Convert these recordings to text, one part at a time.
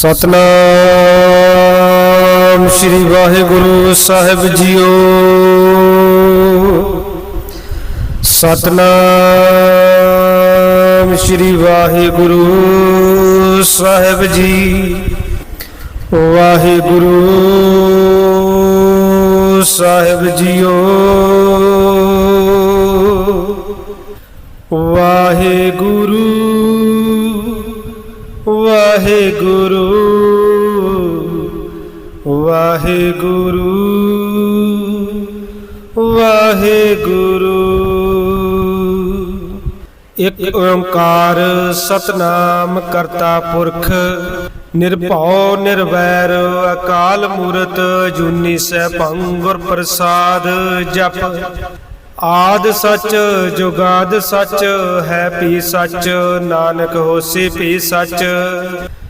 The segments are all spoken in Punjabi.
ਸਤਨਾਮ ਸ੍ਰੀ ਵਾਹਿਗੁਰੂ ਸਾਹਿਬ ਜੀਓ। ਸਤਨਾਮ ਸ੍ਰੀ ਵਾਹਿਗੁਰੂ ਸਾਹਿਬ ਜੀ। ਵਾਹਿਗੁਰੂ ਸਾਹਿਬ ਜੀਓ। ਵਾਹਿਗੁਰੂ ਵਾਹਿਗੁਰੂ ਵਾਹਿਗੁਰੂ। ਇਕ ਓੰਕਾਰ ਸਤਨਾਮ ਕਰਤਾ ਪੁਰਖ, ਨਿਰਭਉ, ਨਿਰਵੈਰ, ਅਕਾਲ ਮੂਰਤ ਜੂਨੀ ਸੈਭੰ ਗੁਰ ਪ੍ਰਸਾਦ ਜਪ। ਆਦ ਸੱਚ, ਜੁਗਾਦ ਸੱਚ, ਹੈ ਪੀ ਸੱਚ, ਨਾਨਕ ਹੋਸੀ ਪੀ ਸੱਚ।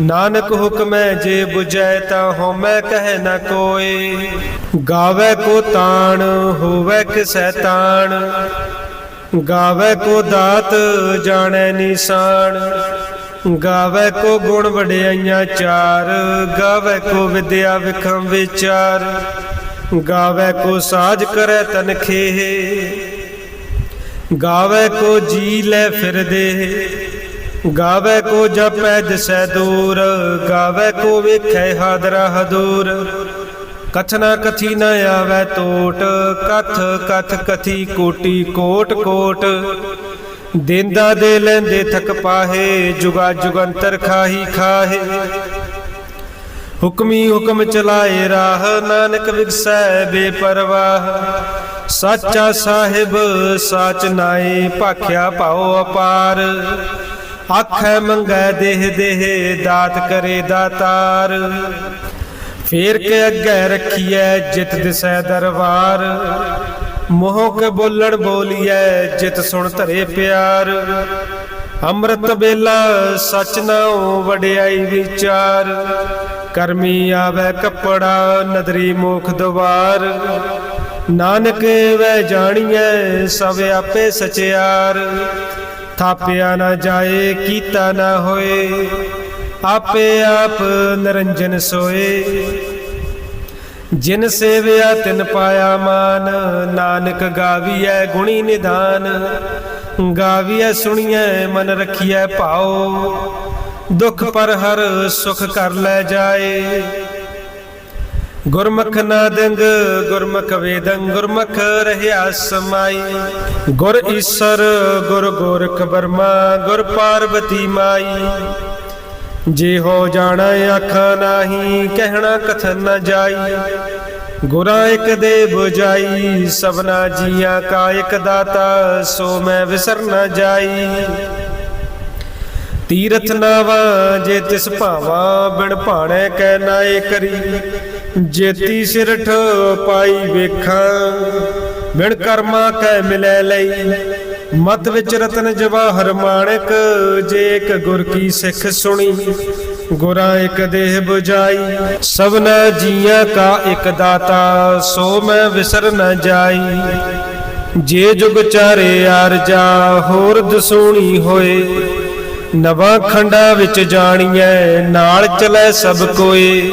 ਨਾਨਕ ਹੁਕਮੈ ਜੇ 부ਜੈ ਤਾਂ ਹਉਮੈ ਕਹਿ ਨ ਕੋਏ। ਗਾਵੇ ਕੋ ਤਾਣ, ਹੋਵੇ ਕਿਸੈ ਤਾਣ। ਗਾਵੇ ਕੋ ਦਾਤ, ਜਾਣੈ ਨਿਸ਼ਾਨ। ਗਾਵੇ ਕੋ ਗੁਣ ਵਡਿਆਈਆਂ ਚਾਰ। ਗਾਵੇ ਕੋ ਵਿਦਿਆ ਵਿਖਮ ਵਿਚਾਰ। ਗਾਵੇ ਕੋ ਸਾਜ ਕਰੈ ਤਨਖੇ ਗਾਵੇ ਕੋ ਜੀ ਲੈ ਫਿਰਦੇ। ਗਾਵੇ ਕੋ ਜਪੈ ਦਿਸੈ ਦੂਰ, ਗਾਵੇ ਕੋ ਵੇਖੈ ਹਾਦਰਾ ਹਦੂਰ। ਕਥਨਾ ਕਥੀ ਨ ਆਵੈ ਟੋਟ, ਕਥ ਕਥ ਕਥੀ ਕੋਟੀ ਕੋਟ ਕੋਟ। ਦੇਂਦਾ ਦੇ ਲੈਂਦੇ ਥਕ ਪਾਹੇ, ਜੁਗਾ ਜੁਗੰਤਰ ਖਾਹੀ ਖਾਹੇ। ਹੁਕਮੀ ਹੁਕਮ ਚਲਾਏ ਰਾਹ, ਨਾਨਕ ਵਿਗਸੈ ਬੇਪਰਵਾਹ। ਸਾਚਾ ਸਾਹਿਬ, ਸਾਚ ਨਾਏ, ਭਾਖਿਆ ਭਾਉ ਅਪਾਰ। ਆਖੈ ਮੰਗੈ ਦੇਹ ਦੇਹ, ਦਾਤ ਕਰੇ ਦਾਤਾਰ। ਫੇਰ ਕੇ ਅੱਗੇ ਰੱਖੀਐ ਜਿਤ ਦਿਸੈ ਦਰਬਾਰ ਮੋਹ ਕੇ ਬੋਲਣ ਬੋਲੀਐ ਜਿਤ ਸੁਣ ਧਰੇ ਪਿਆਰ। ਅੰਮ੍ਰਿਤ ਬੇਲਾ ਸਚ ਨਾਉ ਵਡਿਆਈ ਵਿਚਾਰ। ਕਰਮੀ ਆਵੇ ਕੱਪੜਾ ਨਦਰੀ ਮੋਖ ਦਵਾਰ। ਨਾਨਕ ਵੈ ਜਾਣੀਐ ਸਭ ਆਪੇ ਸਚਿਆਰ। ਥਾਪਿਆ ਨਾ ਜਾਏ, ਕੀਤਾ ਨਾ ਹੋਏ, ਆਪੇ ਆਪ ਨਿਰੰਜਨ ਸੋਏ। ਜਿਨ ਸੇਵਿਆ ਤਿਨ ਪਾਇਆ ਮਾਨ, ਨਾਨਕ ਗਾਵੀਐ ਗੁਣੀ ਨਿਧਾਨ। ਗਾਵੀਐ ਸੁਣੀਐ ਮਨ ਰਖੀਐ ਭਾਉ, ਦੁਖ ਪਰ ਹਰ ਸੁਖ ਕਰ ਲੈ ਜਾਏ। ਗੁਰਮੁਖ ਨਾਦੰਗ ਗੁਰਮੁਖ ਵੇਦੰ ਗੁਰਮੁਖ ਰਹਿਆ ਸਮਾਈ। ਗੁਰ ਈਸਰ, ਗੁਰ ਗੋਰਖ ਬਰਮਾ ਗੁਰ ਪਾਰਵਤੀ ਮਾਈ। ਜੇ ਹੋ ਜਾਣਾ ਅੱਖ ਨਾਹੀ, ਕਹਿਣਾ ਕਥਨ ਨ ਜਾਈ। ਗੁਰਾਂ ਇੱਕ ਦੇ 부ਜਾਈ, ਸਭਨਾ ਜੀਆਂ ਕਾ ਇੱਕ ਦਾਤਾ, ਸੋ ਮੈਂ ਵਿਸਰ ਨਾ ਜਾਈ। ਤੀਰਥ ਨਾਵਾ ਜੇ ਤਿਸ ਭਾਵਾ, ਬਿਨ ਭਾਣੇ ਕਹਿ ਨਾਏ ਕਰੀ। ਜੇਤੀ ਸਿਰਠ ਪਾਈ ਵੇਖਾਂ, ਬਿਨ ਕਰਮਾ ਕਹਿ ਮਿਲੈ ਲਈ। ਮਤ ਵਿੱਚ ਰਤਨ ਜਵਾਹਰ ਮਾਣਕ, ਜੇ ਇੱਕ ਗੁਰ ਕੀ ਸਿੱਖ ਸੁਣੀ, ਗੁਰਾਂ ਇੱਕ ਦੇਹ 부ਜਾਈ ਸਭਨਾ ਜੀਆਂ ਕਾ ਇੱਕ ਦਾਤਾ, ਸੋ ਮੈਂ ਵਿਸਰ ਨ ਜਾਈ। ਜੇ ਜੁਗ ਚਾਰੇ ਆਰਜਾ ਹੋਰ ਦਸੂਣੀ ਹੋਏ। ਨਵਾਂ ਖੰਡਾ ਵਿੱਚ ਜਾਣੀਐ, ਨਾਲ ਚਲੇ ਸਭ ਕੋਏ।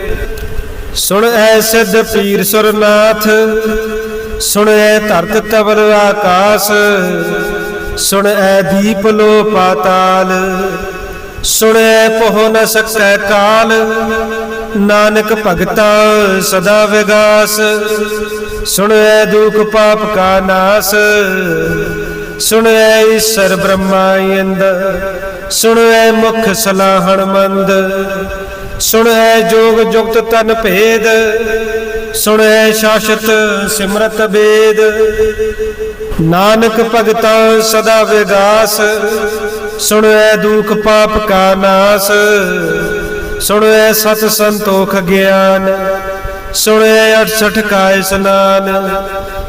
ਸੁਣ ਐ ਸਿੱਧ ਪੀਰ ਸੁਰਨਾਥ, ਸੁਣੈ ਧਰਤ ਤਵਰ ਆਕਾਸ, ਸੁਣ ਐ ਦੀਪ ਲੋ ਪਾਤਾਲ, ਸੁਣੈ ਪਹੁ ਨ ਸਕੈ ਕਾਲ, ਨਾਨਕ ਭਗਤਾ ਸਦਾ ਵਿਗਾਸ, ਸੁਣੈ ਦੁਖ ਪਾਪ ਕਾ ਨਾਸ, ਸੁਣੈ ਈਸ਼ਰ ਬ੍ਰਹਮਾ ਇੰਦ ਸੁਣੈ ਮੁਖ ਸਲਾਹਣ ਮੰਦ ਸੁਣੈ ਜੋਗ ਜੁਗਤ ਤਨ ਭੇਦ, ਸੁਣੈ ਸ਼ਾਸ਼ਤ ਸਿਮਰਤ ਬੇਦ ਨਾਨਕ ਭਗਤਾ ਸਦਾ ਵਿਗਾਸ ਸੁਣੈ ਦੁਖ ਪਾਪ ਕਾ ਨਾਸ। ਸੁਣੈ ਸਤ ਸੰਤੋਖ ਗਿਆਨ, ਸੁਣੈ 68 ਕਾ ਇਸਨਾਨ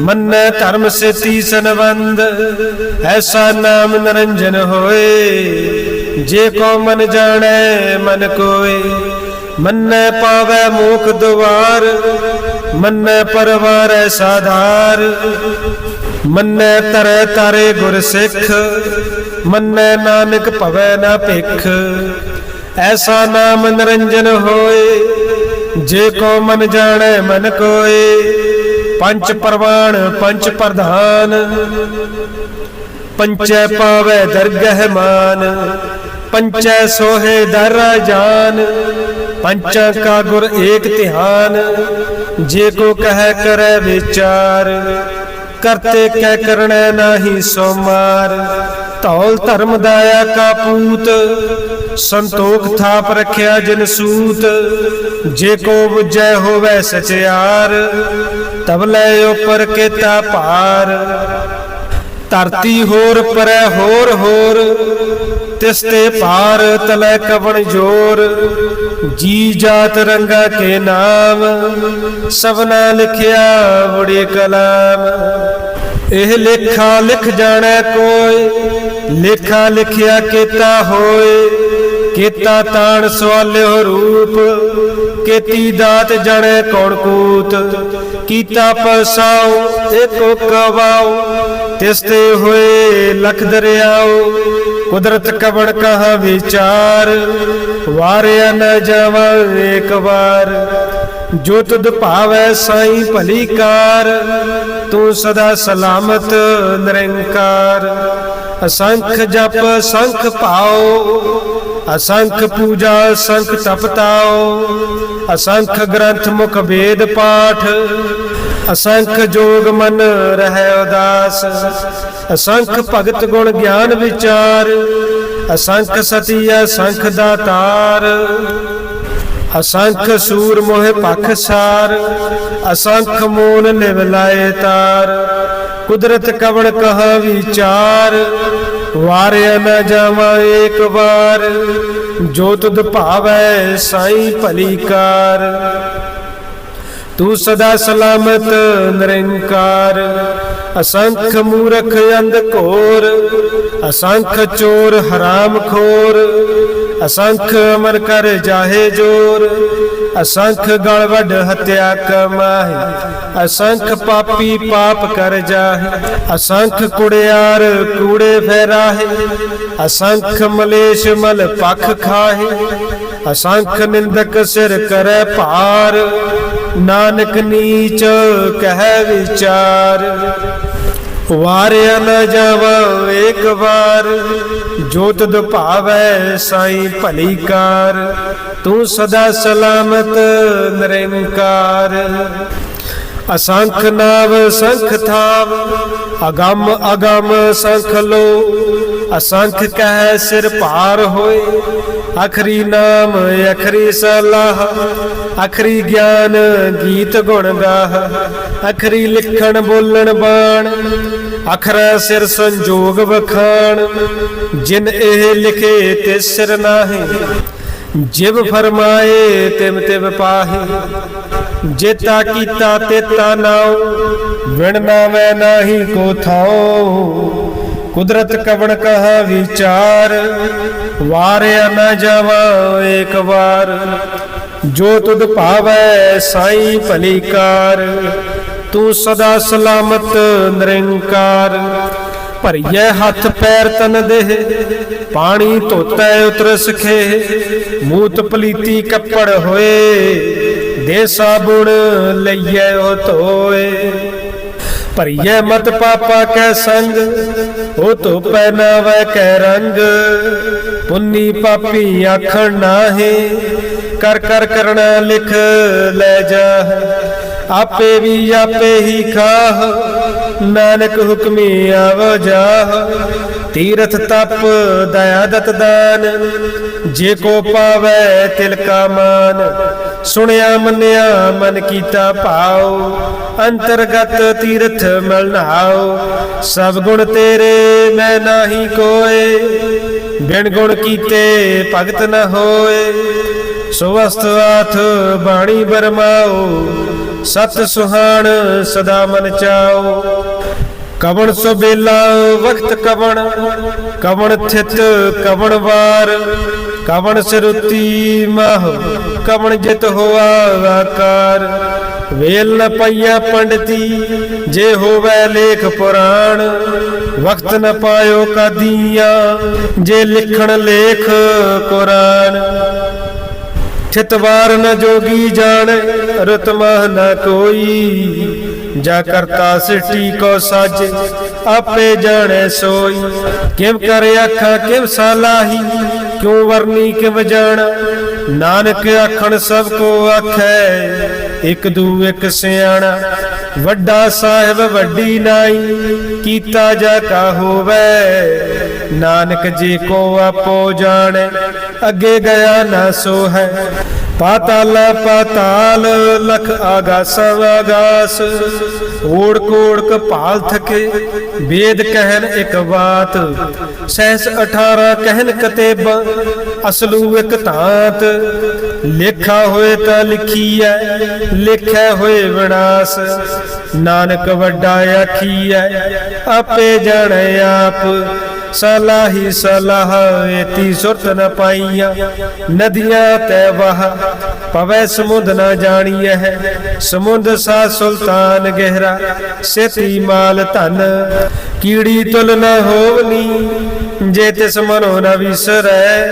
ਮੰਨੈ ਧਰਮ ਸੇਤੀ ਸੰਬੰਧ ਐਸਾ ਨਾਮ ਨਰੰਜਨ ਹੋਏ। ਜੇ ਕੋ ਮਨ ਜਾਣੈ, ਮਨ ਕੋਏ। ਮੰਨੈ ਪਾਵੈ ਮੋਖ ਦੁਆਰ, ਮੰਨੈ ਪਰਵਾਰੈ ਸਾਧਾਰ। ਮੰਨੈ ਤਰੈ ਤਾਰੇ ਗੁਰ ਸਿੱਖ, ਮੰਨੈ ਨਾਨਕ ਭਵੈ ਨਾ ਭਿਖ। ਐਸਾ ਨਾਮ ਨਿਰੰਜਨ ਹੋਏ। ਜੇ ਕੋ ਮਨ ਜਾਣੈ, ਮਨ ਕੋਏ। ਪੰਚ ਪ੍ਰਵਾਨ ਪੰਚ ਪ੍ਰਧਾਨ। ਪੰਚੈ ਪਾਵੈ ਦਰਗਹਿ ਮਾਨ, ਪੰਚੈ ਸੋਹੇ ਦਰ ਜਾਨ। ਪੰਚਾਂ ਕਾ ਗੁਰ ਏਕ ਧਿਆਨ, ਜੇ ਕੋ ਕਹਿ ਕਰੈ ਵਿਚਾਰ। ਕਰਤੇ ਕਹਿ ਕਰਣੈ ਨਾਹੀ ਸੋਮਾਰ, ਧੌਲ ਧਰਮ ਦਾਇਆ ਕਾ ਪੂਤ। ਸੰਤੋਖ ਥਾਪ ਰਖਿਆ ਜਨ ਸੂਤ, ਜੇ ਕੋ ਬੁਝੈ ਹੋਵੇ ਸਚਿਆਰ। ਤਬ ਉਪਰ ਕੇਤਾ ਭਾਰ। ਧਰਤੀ ਹੋਰ ਪਰੈ ਹੋਰ ਹੋਰ, ਤਿਸ ਤੇ ਭਾਰ ਤਲੈ ਕਵਣ ਜੋਰ। ਜੀ ਜਾਤ ਰੰਗਾ ਕੇ ਨਾਮ ਸਭਨਾ ਲਿਖਿਆ ਬੜੇ ਕਲਾਮ। ਇਹ ਲੇਖਾ ਲਿਖ ਜਾਣੈ ਕੋਈ, ਲੇਖਾ ਲਿਖਿਆ ਕੀਤਾ ਹੋਏ। ਕੀਤਾ ਤਾਣ ਸਵਾਲਿਓ ਰੂਪ, ਕੀਤੀ ਦਾਤ ਜਣੈ ਕੌਣ ਕੂਤ, ਕੀਤਾ ਪਸਾਉ ਏਕੋ ਕਵਾਉ, ਤਿਸ ਤੇ ਹੋਏ ਲਖ ਦਰਿਆਉ, ਕੁਦਰਤ ਕਬੜ ਕਹਾ ਵਿਚਾਰ, ਵਾਰਿਆ ਨ ਜਾਵਾ ਏਕ ਵਾਰ। ਜੋ ਤੁਧ ਭਾਵੈ ਸਾਈ ਭਲੀ ਕਾਰ, ਤੂੰ ਸਦਾ ਸਲਾਮਤ ਨਿਰੰਕਾਰ। ਅਸੰਖ ਜਪ ਸੰਖ ਪਾਓ ਅਸੰਖ ਪੂਜਾ ਸੰਖ ਤਪਤਾਓ ਅਸੰਖ ਗ੍ਰੰਥ ਮੁਖ ਵੇਦ ਪਾਠ, ਅਸੰਖ ਜੋਗ ਮਨ ਰਹਿ ਉਦਾਸ, ਅਸੰਖ ਭਗਤ ਗੁਣ ਗਿਆਨ ਵਿਚਾਰ, ਅਸੰਖ ਸਤੀ ਅਸੰਖ ਦਾਤਾਰ ਅਸੰਖ ਸੂਰ ਮੋਹਿ ਪਖ ਸਾਰ, ਅਸੰਖ ਮੂਨ ਨਿਵ ਲਾਏ ਤਾਰ, ਕੁਦਰਤ ਕਵਣ ਕਹ ਵਿਚਾਰ ਵਾਰਿਆ ਨਾ ਜਾਵਾਂ ਏਕ ਵਾਰ, ਜੋ ਤੁਧ ਭਾਵੈ ਸਾਈ ਭਲੀ ਕਾਰ। ਤੂੰ ਸਦਾ ਸਲਾਮਤ ਨਿਰੰਕਾਰ, ਅਸੰਖ ਮੂਰਖ ਅੰਧ ਘੋਰ, ਅਸੰਖ ਚੋਰ ਹਰਾਮ ਖੋਰ, ਅਸੰਖ ਅਮਰ ਕਰ ਜਾਹੇ ਜੋਰ। ਅਸੰਖ ਗਲ ਵੱਡ ਹਤਿਆ ਕਮਾਹੇ, ਅਸੰਖ ਪਾਪੀ ਪਾਪ ਕਰ ਜਾਹੇ, ਅਸੰਖ ਕੁੜਿਆਰ ਕੂੜੇ ਫੈਰਾਹੇ, ਅਸੰਖ ਮਲੇਸ਼ ਮਲ ਪਖ ਖਾਹੇ, ਅਸੰਖ ਨਿੰਦਕ ਸਿਰ ਕਰੈ ਭਾਰ, ਨਾਨਕ ਨੀਚ ਕਹਿ ਵਿਚਾਰ। ਵਾਰਿਆ ਨ ਜਾਵਾ ਏਕ ਵਾਰ ਜੋ ਤਦ ਭਾਵੈ ਸਾਈ ਭਲੀ ਕਾਰ। ਤੂੰ ਸਦਾ ਸਲਾਮਤ, ਨਿਰੰਕਾਰ। ਅਸੰਖ ਨਾਵ, ਸੰਖ ਥਾਵ, ਅਗੰਮ ਅਗੰਮ ਸੰਖ ਲੋ। ਅਸੰਖ ਕਹਿ ਸਿਰ ਭਾਰ ਹੋਏ, ਅਖਰੀ ਨਾਮ, ਅਖਰੀ ਸਲਾਹ। ਅਖਰੀ ਗਿਆਨ ਗੀਤ ਗੁਣ ਗਾਹ, ਅਖਰੀ ਲਿਖਣ ਬੋਲਣ ਬਾਣ। ਅਖਰਾ ਸਿਰ ਸੰਜੋਗ ਵਖਾਣ, ਜਿਨ ਇਹ ਲਿਖੇ ਤੇ ਸਿਰ ਨਾਹੀ। ਜਿਵ ਫਰਮਾਏ ਤਿਮ ਤਿਵ ਪਾਹੇ। ਜੇਤਾ ਕੀਤਾ ਤੇਤਾ ਨਾਉ। ਵਿਣ ਨਾਵੇ ਨਾਹੀ ਕੋ ਥਾਉ। ਕੁਦਰਤ ਕਵਣ ਕਹਾ ਵਿਚਾਰ। ਵਾਰਿਆ ਨ ਜਾਵਾ ਏਕ ਵਾਰ। ਜੋ ਤੁਧ ਭਾਵੈ, ਸਾਈ ਭਲੀ ਕਾਰ। ਤੂੰ ਸਦਾ ਸਲਾਮਤ ਨਿਰੰਕਾਰ। ਭਰੀਏ ਹੱਥ ਪੈਰ ਤਨ ਦੇਹ, ਪਾਣੀ ਧੋਤੈ ਉਤਰ ਸਖੇ, ਮੂਤ ਪਲੀਤੀ ਕੱਪੜ ਹੋਏ ਦੇ ਸਾਬੁਣ ਲਈਏ ਉਹ ਧੋਏ। ਭਰੀਏ ਮਤ ਪਾਪਾ ਕੈ ਸੰਗ, ਉਹ ਧੋ ਪਹਿਨਾਵੈ ਕੈ ਰੰਗ, ਪੁੰਨੀ ਪਾਪੀ ਆਖਣ ਨਾਹੀ, ਕਰ ਕਰ ਕਰਣਾ ਲਿਖ ਲੈ ਜਾ ਆਪੇ ਵੀ ਆਪੇ ਹੀ ਖਾਹ। ਨਾਨਕ ਹੁਕਮੀ ਆਵ ਜਾਹ ਤੀਰਥ ਤਪ ਦਇਆ ਦਤ ਦਾਨ। ਜੇ ਕੋ ਪਾਵੈ ਤਿਲ ਕਾ ਮਾਨ, ਸੁਣਿਆ ਮੰਨਿਆ ਮਨ ਕੀਤਾ ਭਾਉ। ਅੰਤਰਗਤ ਤੀਰਥ ਮਲ ਨਾਉ, ਸਭ ਗੁਣ ਤੇਰੇ ਮੈਂ ਨਾਹੀ ਕੋਏ। ਬਿਨ ਗੁਣ ਕੀਤੇ ਭਗਤ ਨ ਹੋਏ, ਸੁਵਸਤ ਆਥ ਬਾਣੀ ਬਰਮਾਓ ਸਤ ਸੁਹਾਣ ਸਦਾ ਮਨ ਚਾਓ ਕਵਣ ਸੋ ਬੇਲਾ ਵਕਤ ਕਵਣ ਕਵਣ ਥਿਤ ਕਵਣ ਵਾਰ। ਕਵਣ ਸਰੁਤੀ ਮਹ, ਕਵਣ ਜਿਤ ਹੋਆ ਆਕਾਰ। ਵੇਲ ਨ ਪਈਆ ਪੰਡਤੀ, ਜੇ ਹੋਵੇ ਲੇਖ ਪੁਰਾਣ। ਵਕਤ ਨ ਪਾਇਓ ਕਾਦੀਆਂ, ਜੇ ਲਿਖਣ ਲੇਖ ਕੁਰਾਨ। ਚਿਤਵਾਰ ਨ ਜੋਗੀ ਜਾਣੈ, ਰਤ ਮਹ ਨ ਕੋਈ। ਜਾ ਕਰਤਾ ਸਿਟੀ ਕੋ ਸਾਜੇ, ਆਪੇ ਜਾਣੈ ਸੋਈ। ਕਿਵ ਕਰ ਆਖਾਂ, ਕਿਵ ਸਲਾਹੀ ਕਿਉ ਵਰਨੀ ਕਿਵ ਜਾਣਾ। ਨਾਨਕ ਆਖਣ, ਸਭ ਕੋ ਆਖੈ, ਇਕ ਦੂ ਇਕ ਸਿਆਣਾ। ਵੱਡਾ ਸਾਹਿਬ ਵੱਡੀ ਨਾਈ, ਕੀਤਾ ਜਾ ਕਾ ਹੋਵੇ। ਨਾਨਕ ਜੀ ਕੋ ਆਪੋ ਜਾਣੈ, ਅੱਗੇ ਗਿਆ ਨਾ ਸੋ ਹੈ ਪਾਤਾਲ ਪਾਤਾਲ, ਲਖ ਆਗਾਸ ਆਗਾਸ। ਓੜ ਕੋੜ ਕਪਾਲ ਥਕੇ, ਵੇਦ ਕਹਿਨ ਇੱਕ ਬਾਤ। ਸਹਿਸ 18 ਕਹਿਨ ਕਤੇਬ, ਅਸਲੂ ਇੱਕ ਧਾਤ। ਲੇਖਾ ਹੋਏ ਤਾਂ ਲਿਖੀਐ ਲਿਖਿਆ ਹੋਏ ਵਿਨਾਸ਼। ਨਾਨਕ ਵੱਡਾ ਆਖੀਐ, ਆਪੇ ਜਾਣੈ ਆਪ। ਸਲਾਹੀ ਸਲਾਹ ਏਤੀ ਸੁਰਤ ਨ ਪਾਈਆਂ। ਨਦੀਆਂ ਤੈ ਵਹ, ਪਵੈ ਸਮੁੰਦ ਨ ਜਾਣੀਐ। ਸਮੁੰਦ ਸਾ ਸੁਲਤਾਨ ਗਹਿਰਾ, ਸੇਤੀ ਮਾਲ ਧਨ। ਕੀੜੀ ਤੁਲ ਨ ਹੋਵਨੀ, ਜੇ ਤਿਸ ਮਨੋ ਨ ਵਿਸਰੈ।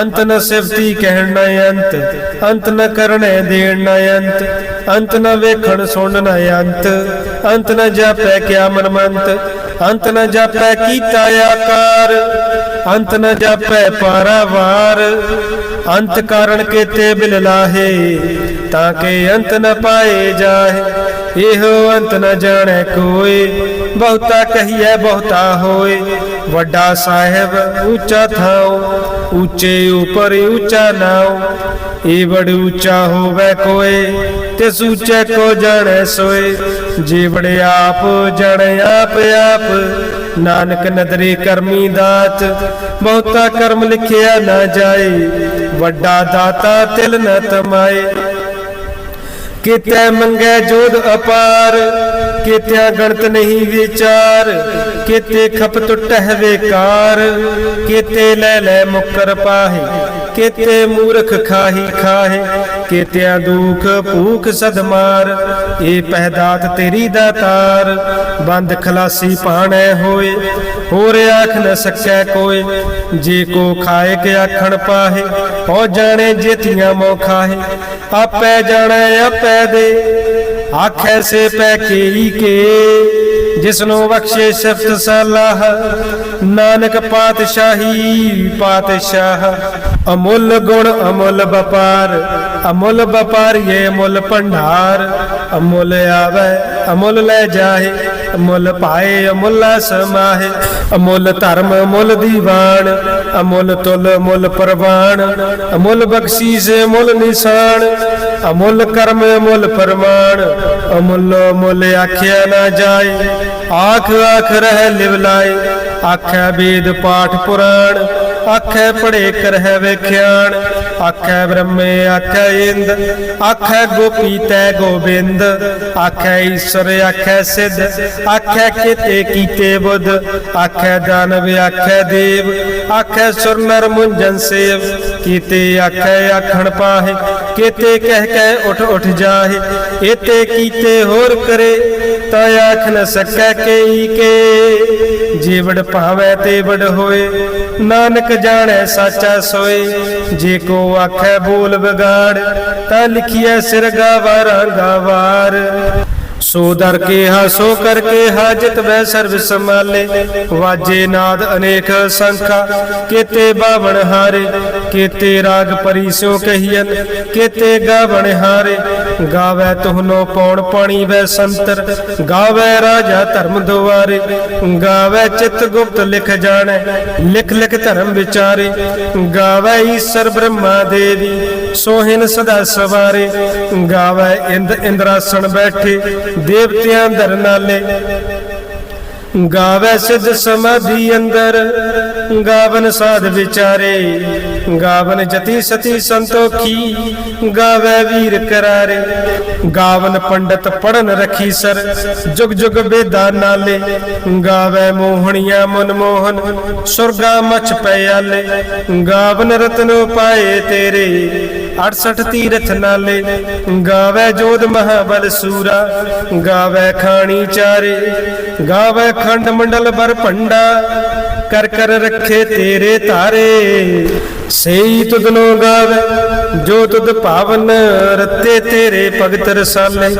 ਅੰਤ ਨ ਸਿਫਤੀ ਕਹਿਣ ਨ ਅੰਤ ਅੰਤ ਨ ਕਰਣੇ ਦੇਣ ਨ ਅੰਤ। ਅੰਤ ਨ ਵੇਖਣ ਸੁਣ ਨ ਅੰਤ ਅੰਤ ਨ ਜਾਪੈ ਕਿਆ ਮਨਮੰਤ। ਅੰਤ ਨ ਜਾਪੈ ਕੀਤਾ ਆਕਾਰ, ਅੰਤ ਨ ਜਾਪੈ ਪਾਰਾਵਾਰ। ਅੰਤ ਕਾਰਣ ਕੇਤੇ ਬਿਲ ਲਾਹੇ, ਤਾਂ ਕਿ ਅੰਤ ਨ ਪਾਏ ਜਾਹੇ। ਇਹੋ ਅੰਤ ਨ ਜਾਣੈ ਕੋਈ, ਬਹੁਤਾ ਕਹੀਐ ਬਹੁਤਾ ਹੋਏ। ਵੱਡਾ ਸਾਹਿਬ ਉੱਚਾ ਥਾਉ, ਉੱਚੇ ਉਪਰ ਉੱਚਾ ਨਾਉ। ਏ ਬੜ ਉੱਚਾ ਹੋਵੇ ਕੋਏ, ਤੇ ਸੂਚੈ ਕੋ ਜਾਣੈ ਸੋਏ। ਜੀਵੜ ਆਪ ਜਾਣੈ ਆਪ ਆਪ, ਨਾਨਕ ਨਦਰੀ ਕਰਮੀ ਦਾਤ। ਬਹੁਤਾ ਕਰਮ ਲਿਖਿਆ ਨਾ ਜਾਏ, ਵੱਡਾ ਦਾਤਾ ਤਿਲ ਨ ਤਮਾਏ। ਕਿਤੇ ਮੰਗੇ ਜੋਧ ਅਪਾਰ, ਕਿਤਿਆ ਗਣਤ ਨਹੀਂ ਵਿਚਾਰ, ਕੀਤੇ ਖਪ ਟੁੱਟਹਿ ਵੇਕਾਰ, ਕੀਤੇ ਲੈ ਲੈ ਮੁਕਰ ਪਾਹੇ, ਕੀਤੇ ਮੂਰਖ ਖਾਹੀ ਖਾਹੇ, ਕੀਤਿਆਂ ਦੁਖ ਭੂਖ ਸਦਮਾਰ ਇਹ ਪਹਿਦਾਤ ਤੇਰੀ ਦਾਤਾਰ ਬੰਦ ਖਲਾਸੀ ਪਾਣੈ ਹੋਏ ਹੋਰ ਆਖ ਨ ਸਕੈ ਕੋਏ ਜੇ ਕੋ ਖਾਏ ਕੇ ਆਖਣ ਪਾਹੇ ਹੋ ਜਾਣੇ ਜੇਤੀਆਂ ਮੋ ਖਾਹੇ ਆਪੈ ਜਾਣੈ, ਆਪੈ ਦੇ, ਆਖੈ ਸੇ ਪੈ ਕੇਈ ਕੇ। ਜਿਸਨੂੰ ਬਖਸ਼ੇ ਸਿਫਤ ਸਲਾਹ, ਨਾਨਕ ਪਾਤਸ਼ਾਹੀ ਪਾਤਸ਼ਾਹ। ਅਮੁੱਲ ਗੁਣ, ਅਮੁੱਲ ਵਪਾਰ ਅਮੁੱਲ ਵਪਾਰ ਇਹ ਮੁੱਲ ਭੰਡਾਰ। ਅਮੁੱਲ ਆਵੇ, ਅਮੁੱਲ ਲੈ ਜਾਏ ਅਮੁੱਲ ਪਾਏ, ਅਮੁੱਲ ਸਮਾਹੇ, ਅਮੁੱਲ ਧਰਮ, ਅਮੁੱਲ ਦੀਵਾਨ, ਅਮੁੱਲ ਤੁਲ ਮੁੱਲ ਪ੍ਰਵਾਨ, ਅਮੁੱਲ ਬਖਸ਼ੀਸ, ਅਮੁੱਲ ਨਿਸ਼ਾਨ, ਅਮੁੱਲ ਕਰਮ, ਅਮੁੱਲ ਪਰਮਾਨ ਅਮੁੱਲ ਮੁੱਲ ਆਖਿਆ ਨਾ ਜਾਏ, ਆਖ ਆਖ ਰਹਿ ਲਿਵ ਲਾਏ, ਆਖੈ ਵੇਦ ਪਾਠ ਪੁਰਾਣ, ਆਖੈ ਪੜੇ ਕਰਹਿ ਵੇਖਿਆਣ ਆਖੈ ਬ੍ਰਹਮੇ, ਆਖੈ ਇੰਦ, ਆਖੈ ਗੋਪੀ ਤੈ ਗੋਬਿੰਦ, ਆਖੈ ਈਸ਼ਰ, ਆਖੈ ਸਿੱਧ, ਆਖੈ ਕੀਤੇ ਕੀਤੇ ਬੁੱਧ, ਆਖੈ ਦਾਨਵ ਆਖੈ ਦੇਵ, ਆਖੈ ਸੁਰ ਨਰ ਮੁੰਜਨ ਸੇਵ, ਕੀਤੇ ਆਖੈ ਆਖਣ ਪਾਹੇ, ਕੀਤੇ ਕਹਿ ਕਹਿ ਉਠ ਉਠ ਜਾਹੇ, ਏਤੇ ਕੀਤੇ ਹੋਰ ਕਰੇ, ਤਾ ਆਖ ਨ ਸਕੈ ਕੇਈ ਕੇ, ਜੀਵੜ ਭਾਵੈ ਤੇ ਵਡ ਹੋਏ, ਨਾਨਕ ਜਾਣੈ ਸਾਚਾ ਸੋਏ, ਜੇ ਕੋ ਆਖੈ ਬੋਲ ਵਿਗਾੜ ਤਾਂ ਲਿਖੀਐ ਸਿਰ ਗਾਵਾਰਾਂ ਗਾਵਾਰ ਸੋ ਦਰ ਕੇ ਹਾ ਸੋ ਕਰ ਕੇ ਹਾਜਤ ਵੈ ਸਰਬ ਸੰਭਾਲੇ। ਵਾਜੇ ਨਾਦ ਅਨੇਕ ਸੰਖਾ, ਕੀਤੇ ਬਾਵਣ ਹਾਰੇ, ਕੀਤੇ ਰਾਗ ਪਰੀ ਸਿਓ ਕਹੀਨ ਕੀਤੇ ਗਾਵਣ ਹਾਰੇ। ਗਾਵੇ ਤੁਹਨੋ ਪੌਣ ਪਾਣੀ ਵੈ ਸੰਤਰ, ਗਾਵੇ ਰਾਜਾ ਧਰਮ ਦੁਆਰੇ। ਗਾਵੇ ਚਿਤ ਗੁਪਤ ਲਿਖ ਜਾਣੈ, ਲਿਖ ਲਿਖ ਧਰਮ ਵਿਚਾਰੇ। ਗਾਵੇ ਈਸ਼ਰ ਬ੍ਰਹਮਾ ਦੇਵੀ, ਸੋਹਿਨ ਸਦਾ ਸਵਾਰੇ। ਗਾਵੇ ਇੰਦ ਇੰਦਰਾਸਣ ਬੈਠੇ ਦੇਵਤਿਆਂ ਦਰ ਨਾਲੇ। ਗਾਵੇ ਸਿਧ ਸਮਾਧੀ ਅੰਦਰ। ਗਾਵਨ ਸਾਧ ਵਿਚਾਰੇ। ਗਾਵਨ ਜਤੀ ਸਤੀ ਸੰਤੋਖੀ। ਗਾਵੇ ਵੀਰ ਕਰਾਰੇ। ਗਾਵਨ ਪੰਡਤ ਪੜਨ ਰਖੀ ਸਰ। ਜੁਗ ਜੁਗ ਬੇਦਾ ਨਾਲੇ। ਗਾਵੇ ਮੋਹਣੀਆਂ ਮਨ ਮੋਹਨ। ਸੁਰਗਾ ਮਛ ਪਿਆਲੇ ਗਾਵਨ ਰਤਨ ਪਾਏ ਤੇਰੇ। 68 ਤੀਰਥ ਨਾਲੇ, ਗਾਵੇ ਜੋਧ ਮਹਾਬਲ ਸੂਰਾ, ਗਾਵੇ ਖਾਣੀ ਚਾਰੇ, ਗਾਵੇ ਖੰਡ ਮੰਡਲ ਬਰ ਭੰਡਾ, ਕਰ ਕਰ ਰੱਖੇ ਤੇਰੇ ਤਾਰੇ ਸਈ ਤੁਧਨੋ ਗਾਵੇ ਜੋ ਤੁਧ ਭਾਵਨ ਰਤੇ ਤੇਰੇ ਭਗਤ ਰਸਾਲੇ,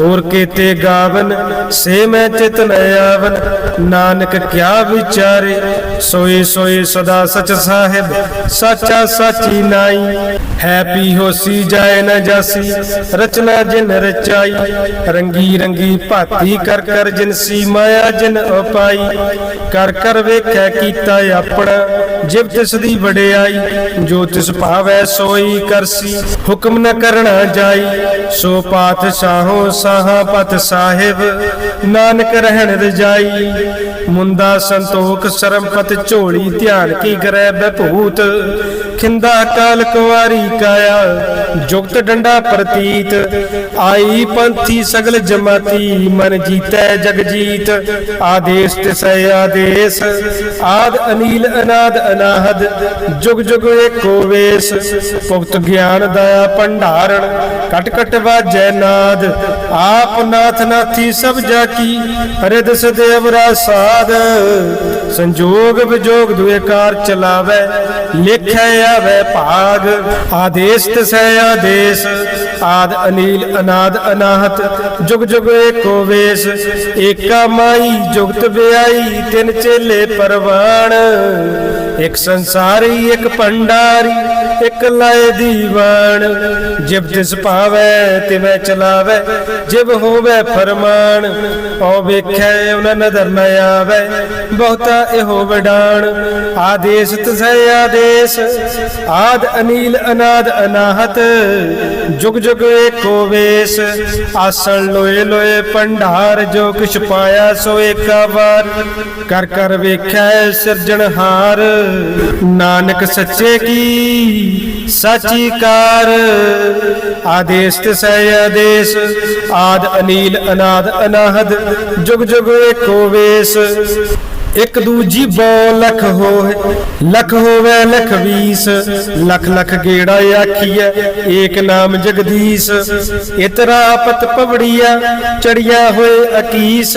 ਹੋਰ ਕੀਤੇ ਗਾਵਨ, ਸੇ ਮੈਂ ਚਿਤ ਨ ਆਵਨ। ਨਾਨਕ ਕਿਆ ਵਿਚਾਰੇ ਸੋਈ ਸੋਈ ਸਦਾ ਸਚ ਸਾਹਿਬ, ਸਾਚਾ ਸਾਚੀ ਨਾਈ। ਹੈ ਪੀ ਹੋਸੀ ਜਾਏ ਨ ਜਾਸੀ, ਰਚਨਾ ਜਿਨ ਰਚਾਈ। ਰੰਗੀ ਰੰਗੀ ਭਾਤੀ ਕਰ ਕਰ ਜਿਨਸੀ ਮਾਇਆ ਜਿਨ ਉਪਾਈ ਕਰ ਕਰ ਵੇਖੈ ਕੀਤਾ ਆਪਣਾ, ਜਿਵ ਤਿਸ ਦੀ ਵਡਿਆਈ। ਜੋ ਤਿਸ ਭਾਵੈ ਸੋਈ ਕਰਸੀ ਹੁਕਮ ਨ ਕਰਣਾ ਜਾਈ ਸੋ ਪਾਤਸ਼ਾਹੋ ਸਾਹਾ ਪਤ ਸਾਹਿਬ ਨਾਨਕ ਰਹਿਣ ਰਜਾਈ। ਮੁੰਦਾ ਸੰਤੋਖ ਸ਼ਰਮ ਝੋਲੀ ਧਿਆਨ ਕੀ ਕਰੈ ਬਭੂਤ? ਖਿੰਦਾ ਕਾਲ ਕੁਵਾਰੀ ਕਾਇਆ, ਜੁਗਤ ਡੰਡਾ ਪ੍ਰਤੀਤ। ਆਈ ਪੰਥੀ ਸਗਲ ਜਮਾਤੀ, ਮਨ ਜੀਤੈ ਜਗ ਜੀਤ। ਆਦੇਸ਼ ਤਿਸੈ ਆਦੇਸ਼, ਆਦ ਅਨੀਲ ਅਨਾਦ ਅਨਾਹਦ। ਜੁਗ ਜੁਗ ਏਕੋ ਵੇਸ, ਭੁਗਤ ਗਿਆਨ ਦਇਆ ਭੰਡਾਰਣ। ਕਟ ਕਟ ਵਾਜੈ ਨਾਦ, ਆਪ ਨਾਥ ਨਾਥੀ ਸਭ ਜਾ ਕੀ ਹਰਿਦ ਸਦੇਵ ਰਾਸਾਦ ਸੰਜੋਗ ਵਿਜੋਗ ਦੁਏ ਕਾਰ ਚਲਾਵੇ, ਲਿਖੈ ਆਵੇ ਭਾਗ। ਆਦੇਸ਼ ਤਸੈ ਆਦੇਸ਼, ਆਦ ਅਨੀਲ ਅਨਾਦ ਅਨਾਹਤ, ਜੁਗ ਜੁਗ ਏਕੋ ਵੇਸ। ਏਕਾ ਮਾਈ ਜੁਗਤ ਵਿਆਈ, ਤਿੰਨ ਚੇਲੇ ਪਰਵਾਣ। ਇੱਕ ਸੰਸਾਰੀ, ਇੱਕ ਭੰਡਾਰੀ ਇੱਕ ਲਾਏ ਦੀਵਾਨ, ਜਿਬ ਤਿਸ ਭਾਵੈ ਤਿਵੇਂ ਚਲਾਵੇ, ਜਿਬ ਹੋਵੇ ਫਰਮਾਨ, ਉਹ ਵੇਖੈ, ਉਹਨਾਂ ਨਦਰ ਨ ਆਵੇ। ਬਹੁਤਾ ਇਹੋ ਵਡਾਣ ਆਦੇਸ਼ ਤਸੈ ਆਦੇਸ਼, ਆਦ ਅਨੀਲ ਅਨਾਦ ਅਨਾਹਤ, ਜੁਗ ਜੁਗ ਏਕੋ ਵੇਸ। ਆਸਣ ਲੋਏ ਲੋਏ ਭੰਡਾਰ ਜੋ ਕਿਛ ਪਾਇਆ ਸੋ ਏਕਾ ਵਾਰ। ਕਰ ਕਰ ਵੇਖੈ ਸਿਰਜਣਹਾਰ, ਨਾਨਕ ਸੱਚੇ ਕੀ ਸਾਚੀ ਕਾਰ। ਆਦੇਸ ਤਿਸੈ ਆਦੇਸ, ਆਦ ਅਨੀਲ, ਅਨਾਦ ਅਨਾਹਦ, ਜੁਗ ਜੁਗ ਏਕੋ ਵੇਸ। ਇੱਕ ਦੂਜੀ ਬੋ ਲਖ ਹੋਏ, ਲਖ ਹੋਵੇ ਲਖ ਵੀਸ। ਲਖ ਲਖ ਗੇੜਾ ਆਖੀਐ, ਏਕ ਨਾਮ ਜਗਦੀਸ਼। ਇਤਰਾ ਪਤ ਪਵੜੀਆ ਚੜਿਆ ਹੋਏ ਅਕੀਸ।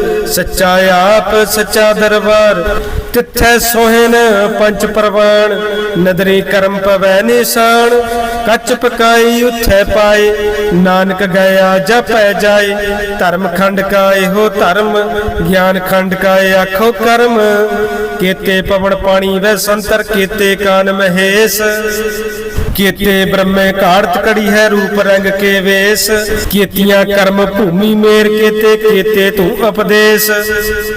ਸੱਚਾ ਆਪ, ਸੱਚਾ ਦਰਬਾਰ। ਤਿੱਥੈ ਸੋਹਿਨ ਪੰਜ ਪ੍ਰਵਾਨ ਨਦਰੀ ਕਰਮ ਪਵੈ ਨਿਸ਼ਾਨ। ਕੱਚ ਪਕਾਈ ਉੱਥੈ ਪਾਏ। ਨਾਨਕ ਗਿਆ ਜਪੈ ਜਾਏ। ਧਰਮ ਖੰਡ ਕਾ ਇਹੋ ਧਰਮ। ਗਿਆਨ ਖੰਡ ਕਾ ਆਖੋ ਕਰਮ। ਕੀਤੇ ਪਵਨ ਪਾਣੀ ਵੈ ਸੰਤਰ, ਕੀਤੇ ਕਾਨ ਮਹੇਸ਼। ਕੀਤੇ ਬ੍ਰਹਮੇ ਕਾੜਤ ਕੜੀ ਹੈ ਰੂਪ ਰੰਗ ਕੇ ਵੇਸ। ਕੀਤੀਆਂ ਕਰਮ ਭੂਮੀ ਮੇਰ ਕੀਤੇ ਕੀਤੇ ਤੂੰ ਉਪਦੇਸ਼।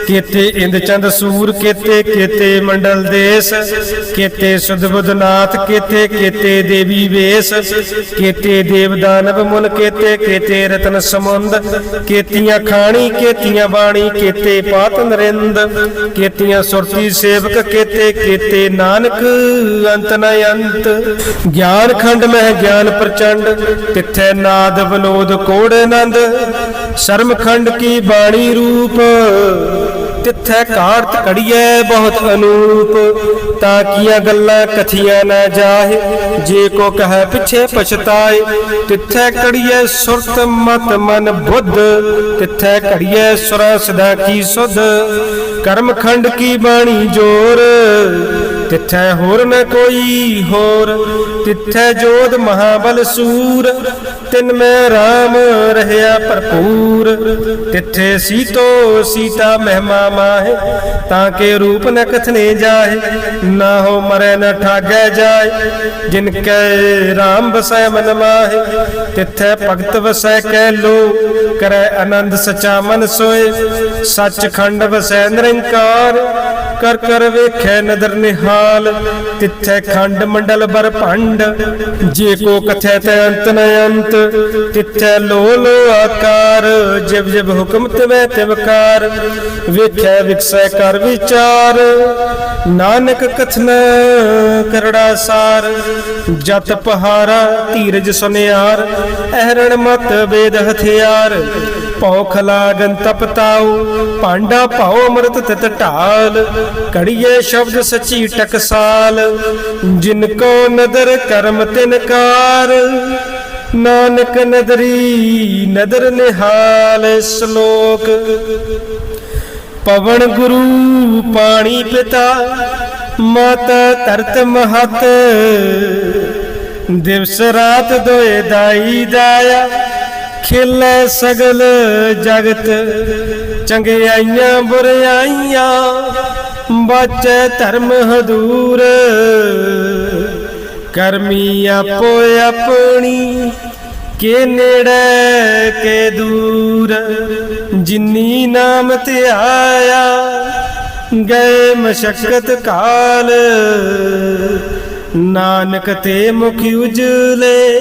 ਕੀਤੇ ਇੰਦ ਚੰਦ ਸੂਰ ਕੀਤੇ ਕੀਤੇ ਮੰਡਲ ਦੇਸ। ਕੀਤੇ ਸੁਧ ਕੀਤੇ ਕੀਤੇ ਦੇਵੀ ਵੇਸ। ਕੀਤੇ ਦੇਵ ਦਾਨਵ ਮੁਨ ਕੀਤੇ ਕੀਤੇ ਰਤਨ ਸਮੁੰਦ। ਕੀਤੀਆਂ ਖਾਣੀ, ਕੀਤੀਆਂ ਬਾਣੀ, ਕੀਤੇ ਪਾਤ ਨਰਿੰਦ। ਕੀਤੀਆਂ ਸੁਰਤੀ ਸੇਵਕ ਕੀਤੇ ਕੀਤੇ ਨਾਨਕ ਅੰਤ ਨ ਅੰਤ। ਗਿਆਨ ਖੰਡ ਮਹਿ ਗਿਆਨ ਪ੍ਰਚੰਡ, ਤਿੱਥੈ ਨਾਦ ਵਿਨੋਦ ਕੋੜ ਆਨੰਦ। ਸ਼ਰਮ ਖੰਡ ਕੀ ਬਾਣੀ ਰੂਪ, ਤਿੱਥੈ ਘਾੜਤ ਕੜੀਐ ਬਹੁਤ ਅਨੂਪ। ਤਾਂ ਕੀਆਂ ਗੱਲਾਂ ਕਥੀਆਂ ਨਾ ਜਾਹੇ, ਜੇ ਕੋ ਕਹੈ ਪਿਛੇ ਪਛਤਾਏ। ਤਿੱਥੈ ਕੜੀਐ ਸੁਰਤ ਮਤ ਮਨ ਬੁੱਧ, ਤਿੱਥੈ ਕੜੀਐ ਸੁਰਾ ਸਦਾ ਕੀ ਸੁਧ। ਕਰਮ ਖੰਡ ਕੀ ਬਾਣੀ ਜੋਰ ਤਿੱਥੈ ਹੋਰ ਮੈਂ ਕੋਈ ਹੋਰ, ਤਿੱਥੈ ਜੋਧ ਮਹਾਬਲ ਸੂਰ, ਤਿਨ ਮੈਂ RAM ਰਹਿਆ ਭਰਪੂਰ। ਤਿੱਥੇ ਸੀਤੋ ਸੀਤਾ ਮਹਿਮਾ ਮਾਹੇ, ਤਾਂ ਕੇ ਰੂਪ ਨ ਕਥਨੇ ਜਾਏ ਨਾ ਹੋ ਮਰੈ ਨ ਠਾਗੈ ਜਾਏ। ਜਿਨ ਕੈ RAM ਬਸੈ ਮਨ ਮਾਹੇ, ਤਿੱਥੈ ਭਗਤ ਵਸੈ ਕੈ ਲੋ, ਕਰੈ ਆਨੰਦ ਸਚਾ ਮਨ ਸੋਏ। ਸੱਚ ਖੰਡ ਵਸੈ ਨਿਰੰਕਾਰ, ਕਰ ਕਰ ਵੇਖੈ ਨਦਰ ਨਿਹਾਰ। ਨਿਹਾਲ ਤਿੱਥੈ ਖੰਡ ਮੰਡਲ ਬਰ ਜੇ ਕੋ ਕਥੈ ਤੈ ਅੰਤ ਨ ਅੰਤ। ਤਿੱਥੈ ਲੋ ਆਕਾਰ, ਜਿਵ ਜਿਵ ਹੁਕਮ ਤਵੈ ਤਿਵਕਾਰ ਵੇਖੈ ਵਿਕਸੈ ਕਰ ਵਿਚਾਰ, ਨਾਨਕ ਕਥਨ ਕਰੜਾ ਸਾਰ। ਜਤ ਪਹਾਰਾ ਧੀਰਜ ਸੁਨਿਆਰ, ਅਹਰਣ ਮਤ ਵੇਦ ਹਥਿਆਰ। ਭੌਖ ਲਾਗਨ ਤਪਤਾਉ, ਭਾਂਡਾ ਭਾਉ ਅੰਮ੍ਰਿਤ ਤਿਤ ਢਾਲ ਕੜੀਏ ਸ਼ਬਦ ਸਚੀ ਟਕਸਾਲ, ਜਿਨ ਕੋ ਨਦਰ ਕਰਮ ਤਿਨਕਾਰ ਨਾਨਕ ਨਦਰੀ ਨਦਰ ਨਿਹਾਲ ਸ਼ਲੋਕ। ਪਵਨ ਗੁਰੂ ਪਾਣੀ ਪਿਤਾ, ਮਾਤਾ ਧਰਤ ਮਹਤ, ਦਿਵਸ ਰਾਤ ਦੋਏ ਦਾਈ ਦਾਇਆ ਖੇਲੇ ਸਗਲ ਜਗਤ ਚੰਗਿਆਈਆਂ ਬੁਰਾਈਆਂ ਬਚੇ ਧਰਮ ਹਦੂਰ। ਕਰਮੀ ਆਪੋ ਆਪਣੀ, ਕੇ ਨੇੜੇ, ਕੇ ਦੂਰ। ਜਿਨੀ ਨਾਮ ਤੇ ਆਇਆ, ਗਏ ਮਸ਼ਕਤ ਕਾਲ। ਨਾਨਕ ਤੇ ਮੁਖ ਉਜਲੇ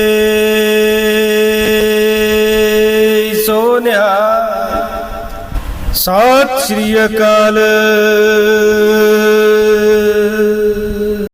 ਸਤਿ ਸ੍ਰੀ ਅਕਾਲ।